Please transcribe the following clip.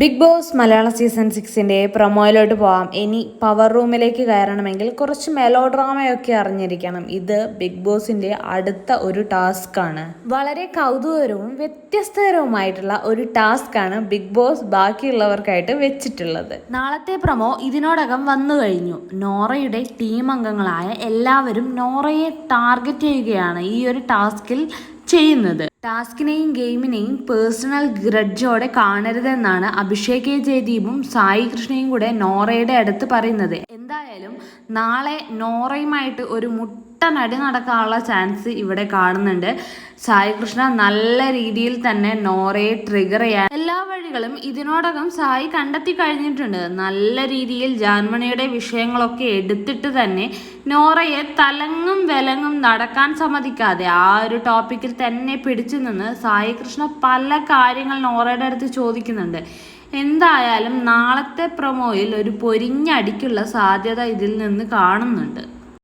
Big Boss മലയാള season സിക്സിന്റെ പ്രൊമോയിലോട്ട് പോവാം. ഇനി പവർ റൂമിലേക്ക് കയറണമെങ്കിൽ കുറച്ച് മെലോ ഡ്രാമയൊക്കെ അറിഞ്ഞിരിക്കണം. ഇത് ബിഗ് ബോസിന്റെ അടുത്ത ഒരു ടാസ്ക് ആണ്. വളരെ കൗതുകരവും വ്യത്യസ്തകരവുമായിട്ടുള്ള ഒരു ടാസ്ക് ആണ് ബിഗ് ബോസ് ബാക്കിയുള്ളവർക്കായിട്ട് വെച്ചിട്ടുള്ളത്. നാളത്തെ പ്രൊമോ ഇതിനോടകം വന്നു കഴിഞ്ഞു. നോറയുടെ ടീം അംഗങ്ങളായ എല്ലാവരും നോറയെ ടാർഗറ്റ് ചെയ്യുകയാണ് ഈ ഒരു ടാസ്കിൽ ചെയ്യുന്നത്. ടാസ്കിനെയും ഗെയിമിനെയും പേഴ്സണൽ ഗ്രഡ്ജോടെ കാണരുതെന്നാണ് അഭിഷേക് ജയദീപും സായി കൃഷ്ണയും കൂടെ നോറയുടെ അടുത്ത് പറയുന്നത്. എന്തായാലും നാളെ നോറയുമായിട്ട് ഒരു മുട്ട നടി നടക്കാനുള്ള ചാൻസ് ഇവിടെ കാണുന്നുണ്ട്. സായി കൃഷ്ണ നല്ല രീതിയിൽ തന്നെ നോറയെ ട്രിഗർ ചെയ്യാൻ എല്ലാ വഴികളും ഇതിനോടകം സായി കണ്ടെത്തി കഴിഞ്ഞിട്ടുണ്ട്. നല്ല രീതിയിൽ ജാൻമണിയുടെ വിഷയങ്ങളൊക്കെ എടുത്തിട്ട് തന്നെ നോറയെ തലങ്ങും വിലങ്ങും നടക്കാൻ സമ്മതിക്കാതെ ആ ഒരു ടോപ്പിക്കിൽ തന്നെ പിടിച്ചു നിന്ന് സായി കൃഷ്ണ പല കാര്യങ്ങൾ നോറയുടെ അടുത്ത് ചോദിക്കുന്നുണ്ട്. എന്തായാലും നാളത്തെ പ്രൊമോയിൽ ഒരു പൊരിഞ്ഞടിക്കുള്ള സാധ്യത ഇതിൽ നിന്ന് കാണുന്നുണ്ട്.